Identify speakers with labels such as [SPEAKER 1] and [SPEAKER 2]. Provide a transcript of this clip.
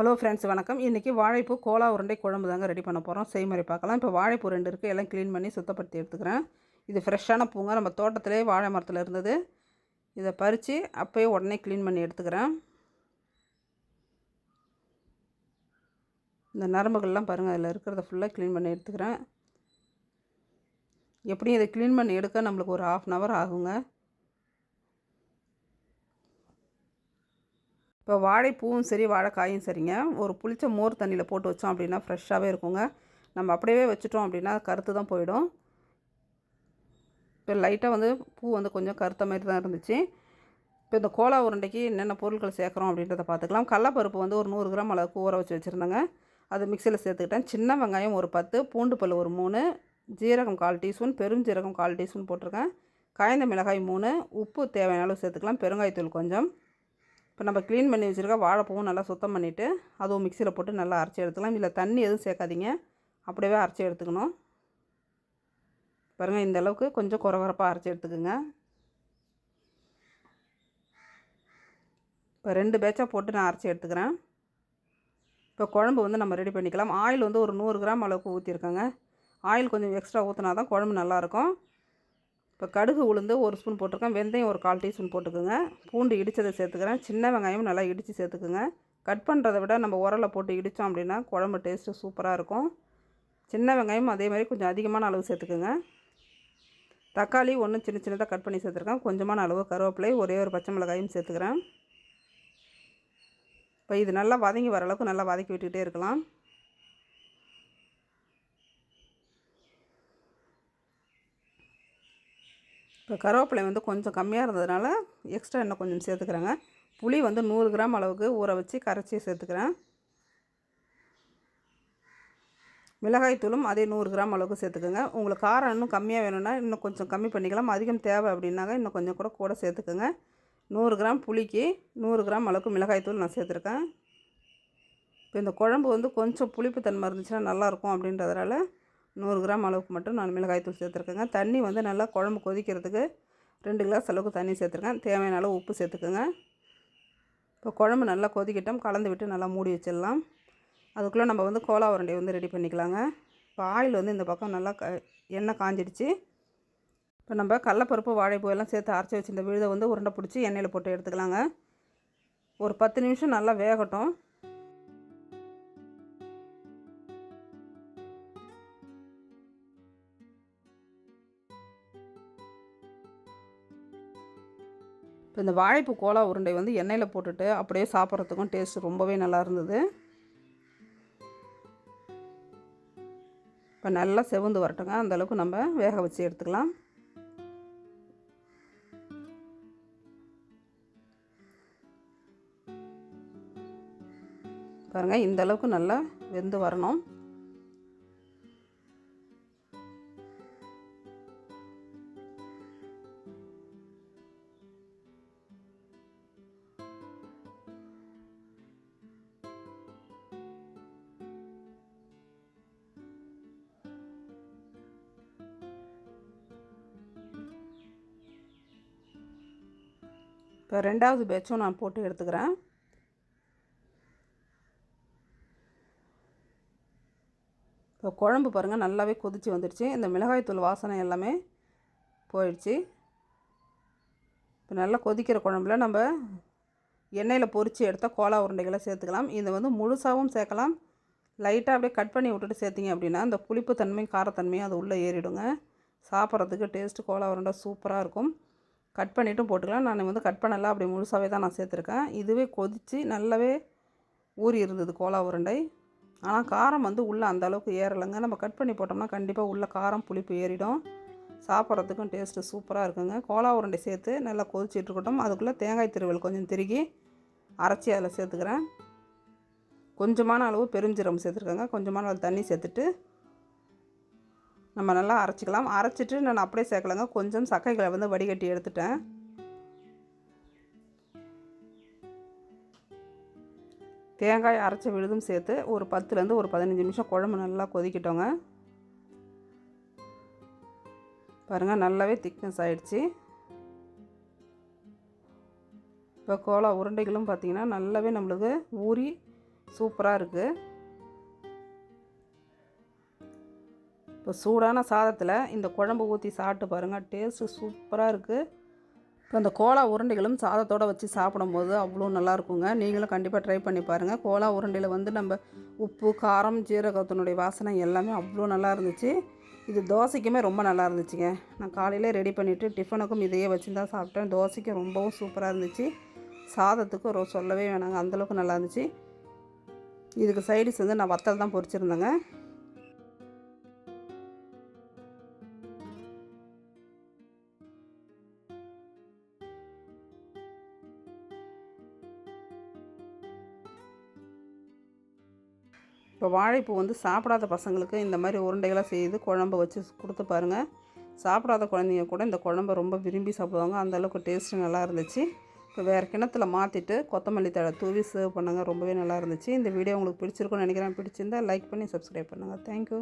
[SPEAKER 1] Hello friends வணக்கம். இன்றைக்கி வாழைப்பூ கோலா உருண்டை குழம்பு தாங்க ரெடி பண்ண போகிறோம் செய்முறை பார்க்கலாம். இப்போ வாழைப்பூ ரெண்டு இருக்குது எல்லாம் க்ளீன் பண்ணி சுத்தப்படுத்தி எடுத்துக்கிறேன். இது ஃப்ரெஷ்ஷான பூங்க. நம்ம தோட்டத்திலே வாழை மரத்தில் இருந்தது. இதை பறித்து அப்போயே உடனே க்ளீன் பண்ணி எடுத்துக்கிறேன். இந்த நரம்புகள்லாம் பாருங்கள் அதில் இருக்கிறத ஃபுல்லாக க்ளீன் பண்ணி எடுத்துக்கிறேன். எப்படியும் இதை க்ளீன் பண்ணி எடுக்க நம்மளுக்கு ஒரு ஆஃப் அன் ஹவர் ஆகுங்க. இப்போ வாழைப்பூவும் சரி வாழைக்காயும் சரிங்க. ஒரு புளிச்ச மோர் தண்ணியில் போட்டு வச்சோம் அப்படின்னா ஃப்ரெஷ்ஷாகவே இருக்குங்க. நம்ம அப்படியே வச்சுட்டோம் அப்படின்னா கருத்து தான் போயிடும். இப்போ லைட்டாக வந்து பூ வந்து கொஞ்சம் கருத்த மாதிரி தான் இருந்துச்சு. இப்போ இந்த கோலா உருண்டைக்கு என்னென்ன பொருட்கள் சேர்க்குறோம் அப்படின்றத பார்த்துக்கலாம். கடலப்பருப்பு வந்து ஒரு நூறு கிராம் அளவுக்கு ஊற வச்சு வச்சுருந்தேங்க. அது மிக்சியில் சேர்த்துக்கிட்டேன். சின்ன வெங்காயம் ஒரு பத்து பூண்டு பல் ஒரு மூணு ஜீரகம் கால் டீஸ்பூன் பெரும் ஜீரகம் கால் டீஸ்பூன் போட்டிருக்கேன். காய்ந்த மிளகாய் மூணு உப்பு தேவையான அளவு சேர்த்துக்கலாம். பெருங்காயத்தூள் கொஞ்சம். இப்போ நம்ம க்ளீன் பண்ணி வச்சுருக்க வாழைப்பூவும் நல்லா சுத்தம் பண்ணிவிட்டு அதுவும் மிக்சியில் போட்டு நல்லா அரைச்சி எடுத்துக்கலாம். இல்லை தண்ணி எதுவும் சேர்க்காதீங்க. அப்படியே அரைச்சி எடுத்துக்கணும். பாருங்கள் இந்த அளவுக்கு கொஞ்சம் குறகுறப்பாக அரைச்சி எடுத்துக்கோங்க. இப்போ ரெண்டு பேட்சாக போட்டு நான் அரைச்சி எடுத்துக்கிறேன். இப்போ குழம்பு வந்து நம்ம ரெடி பண்ணிக்கலாம். ஆயில் வந்து ஒரு நூறு கிராம் அளவுக்கு ஊற்றிருக்கேங்க ஆயில் கொஞ்சம் எக்ஸ்ட்ரா ஊற்றினா தான் குழம்பு நல்லாயிருக்கும் இப்போ கடுகு உளுந்து ஒரு ஸ்பூன் போட்டிருக்கேன். வெந்தயம் ஒரு கால் டீஸ்பூன் போட்டுக்கோங்க. பூண்டு இடித்ததை சேர்த்துக்கிறேன். சின்ன வெங்காயம் நல்லா இடித்து சேர்த்துக்குங்க. கட் பண்ணுறதை விட நம்ம உரலில் போட்டு இடித்தோம் அப்படின்னா குழம்பு டேஸ்ட்டு சூப்பராக இருக்கும். சின்ன வெங்காயம் அதே மாதிரி கொஞ்சம் அதிகமான அளவு சேர்த்துக்குங்க. தக்காளி ஒன்று சின்ன சின்னதாக கட் பண்ணி சேர்த்துருக்கேன். கொஞ்சமான அளவு கருவேப்பிலை ஒரே ஒரு பச்சை மிளகாயும் சேர்த்துக்கிறேன். இப்போ இது நல்லா வதங்கி வர அளவுக்கு நல்லா வதக்கி விட்டுக்கிட்டே இருக்கலாம். இப்போ கருவேப்பிலை வந்து கொஞ்சம் கம்மியாக இருந்ததுனால எக்ஸ்ட்ரா இன்னும் கொஞ்சம் சேர்த்துக்கிறேங்க. புளி வந்து நூறு கிராம் அளவுக்கு ஊற வச்சு கரைச்சி சேர்த்துக்கிறேன். மிளகாய்த்தூளும் அதே நூறு கிராம் அளவுக்கு சேர்த்துக்கோங்க. உங்களுக்கு காரம் இன்னும் கம்மியாக வேணும்னா இன்னும் கொஞ்சம் கம்மி பண்ணிக்கலாம். அதிகம் தேவை அப்படின்னாங்க இன்னும் கொஞ்சம் கூட கூட சேர்த்துக்கோங்க. நூறு கிராம் புளிக்கு நூறு கிராம் அளவுக்கு மிளகாய்த்தூள் நான் சேர்த்துருக்கேன். இப்போ இந்த குழம்பு வந்து கொஞ்சம் புளிப்பு தன்மை இருந்துச்சுன்னா நல்லாயிருக்கும் அப்படின்றதுனால நூறு கிராம் அளவுக்கு மட்டும் நான் மிளகாய்த்தூள் சேர்த்துருக்கேங்க. தண்ணி வந்து நல்லா குழம்பு கொதிக்கிறதுக்கு ரெண்டு கிளாஸ் அளவுக்கு தண்ணி சேர்த்துருக்கேன். தேவையான அளவு உப்பு சேர்த்துக்கோங்க. இப்போ குழம்பு நல்லா கொதிக்கட்டும். கலந்து விட்டு நல்லா மூடி வச்சிடலாம். அதுக்குள்ளே நம்ம வந்து கோலா உருண்டை வந்து ரெடி பண்ணிக்கலாங்க. இப்போ ஆயில் வந்து இந்த பக்கம் நல்லா க எண்ணெய் காஞ்சிடுச்சு. இப்போ நம்ம கடலப்பருப்பு வாழைப்பூ எல்லாம் சேர்த்து அரைச்சி வச்சுருந்த விழுதை வந்து உருண்டை பிடிச்சி எண்ணெயில் போட்டு எடுத்துக்கலாங்க. ஒரு பத்து நிமிஷம் நல்லா வேகட்டும். இப்போ இந்த வாழைப்பு கோலா உருண்டை வந்து எண்ணெயில் போட்டுட்டு அப்படியே சாப்பிட்றதுக்கும் டேஸ்ட் ரொம்பவே நல்லா இருந்தது. இப்போ நல்லா செவந்து வரட்டுங்க. அந்தளவுக்கு நம்ம வேக வச்சு எடுத்துக்கலாம். பாருங்கள் இந்த அளவுக்கு நல்லா வெந்து வரணும். இப்போ ரெண்டாவது பேட்சும் நான் போட்டு எடுத்துக்கிறேன். இப்போ குழம்பு பாருங்கள் நல்லாவே கொதித்து வந்துடுச்சு இந்த மிளகாய்த்தூள் வாசனை எல்லாமே போயிடுச்சு. இப்போ நல்லா கொதிக்கிற குழம்புல நம்ம எண்ணெயில் பொரித்து எடுத்தால் கோலா உருண்டைகளை சேர்த்துக்கலாம். இதை வந்து முழுசாகவும் சேர்க்கலாம். லைட்டாக அப்படியே கட் பண்ணி விட்டுட்டு சேர்த்திங்க அப்படின்னா அந்த புளிப்பு தன்மையும் காரத்தன்மையும் அது உள்ளே ஏறிடுங்க. சாப்பிட்றதுக்கு டேஸ்ட்டு கோலா உருண்டை சூப்பராக இருக்கும். கட் பண்ணிவிட்டும் போட்டுக்கலாம். நான் வந்து கட் பண்ணலாம் அப்படி முழுசாகவே தான் நான் சேர்த்துருக்கேன். இதுவே கொதித்து நல்லாவே ஊறி இருந்தது கோலா உருண்டை. ஆனால் காரம் வந்து உள்ளே அந்த அளவுக்கு ஏறலைங்க. நம்ம கட் பண்ணி போட்டோம்னா கண்டிப்பாக உள்ளே காரம் புளிப்பு ஏறிடும். சாப்பிட்றதுக்கும் டேஸ்ட்டு சூப்பராக இருக்குங்க. கோலா உருண்டை சேர்த்து நல்லா கொதிச்சிட்ருக்கட்டும் அதுக்குள்ளே தேங்காய் திருவல் கொஞ்சம் திருகி அரைச்சி அதில் சேர்த்துக்கிறேன். கொஞ்சமான அளவு பெருஞ்சீரம் சேர்த்துருக்கேங்க. கொஞ்சமான அளவு தண்ணி சேர்த்துட்டு நம்ம நல்லா அரைச்சிக்கலாம். அரைச்சிட்டு நான் அப்படியே சேர்க்கலங்க. கொஞ்சம் சக்கைகளை வந்து வடிகட்டி எடுத்துட்டேன். தேங்காய் அரைச்ச விழுதும் சேர்த்து ஒரு பத்துலேருந்து ஒரு பதினஞ்சு நிமிஷம் குழம்பு நல்லா கொதிக்கிட்டோங்க. பாருங்கள் நல்லாவே திக்னஸ் ஆகிடுச்சி இப்போ கோலா உருண்டைகளும் பார்த்திங்கன்னா நல்லாவே நம்மளுக்கு ஊறி சூப்பராக இருக்குது இப்போ சூடான சாதத்தில் இந்த குழம்பு ஊற்றி சாப்பிட்டு பாருங்கள் டேஸ்ட்டு சூப்பராக இருக்குது இப்போ அந்த கோலா உருண்டைகளும் சாதத்தோடு வச்சு சாப்பிடும்போது அவ்வளோ நல்லாயிருக்குங்க நீங்களும் கண்டிப்பாக ட்ரை பண்ணி பாருங்கள் கோலா உருண்டையில் வந்து நம்ம உப்பு காரம் ஜீரகத்தினுடைய வாசனை எல்லாமே அவ்வளோ நல்லா இருந்துச்சு. இது தோசைக்குமே ரொம்ப நல்லா இருந்துச்சுங்க. நான் காலையில் ரெடி பண்ணிவிட்டு டிஃபனுக்கும் இதையே வச்சு தான் சாப்பிட்டேன். தோசைக்கும் ரொம்பவும் சூப்பராக இருந்துச்சு. சாதத்துக்கும் ரொ சொல்லவே வேணாங்க. அந்தளவுக்கு நல்லா இருந்துச்சு. இதுக்கு சைடிஸ் வந்து நான் வத்தல் தான் பொரிச்சிருந்தேங்க. இப்போ வாழைப்பூ வந்து சாப்பிடாத பசங்களுக்கு இந்த மாதிரி உருண்டைகளாக செய்து குழம்பு வச்சு கொடுத்து பாருங்கள் சாப்பிடாத குழந்தைங்க கூட இந்த குழம்ப ரொம்ப விரும்பி சாப்பிடுவாங்க. அந்தளவுக்கு டேஸ்ட்டு நல்லா இருந்துச்சு. இப்போ வேறு கிணத்துல மாற்றிட்டு கொத்தமல்லி தழை தூவி சர்வ் பண்ணுங்கள் ரொம்பவே நல்லா இருந்துச்சு. இந்த வீடியோ உங்களுக்கு பிடிச்சிருக்குன்னு நினைக்கிறேன். பிடிச்சிருந்தா லைக் பண்ணி சப்ஸ்கிரைப் பண்ணுங்கள் தேங்க்யூ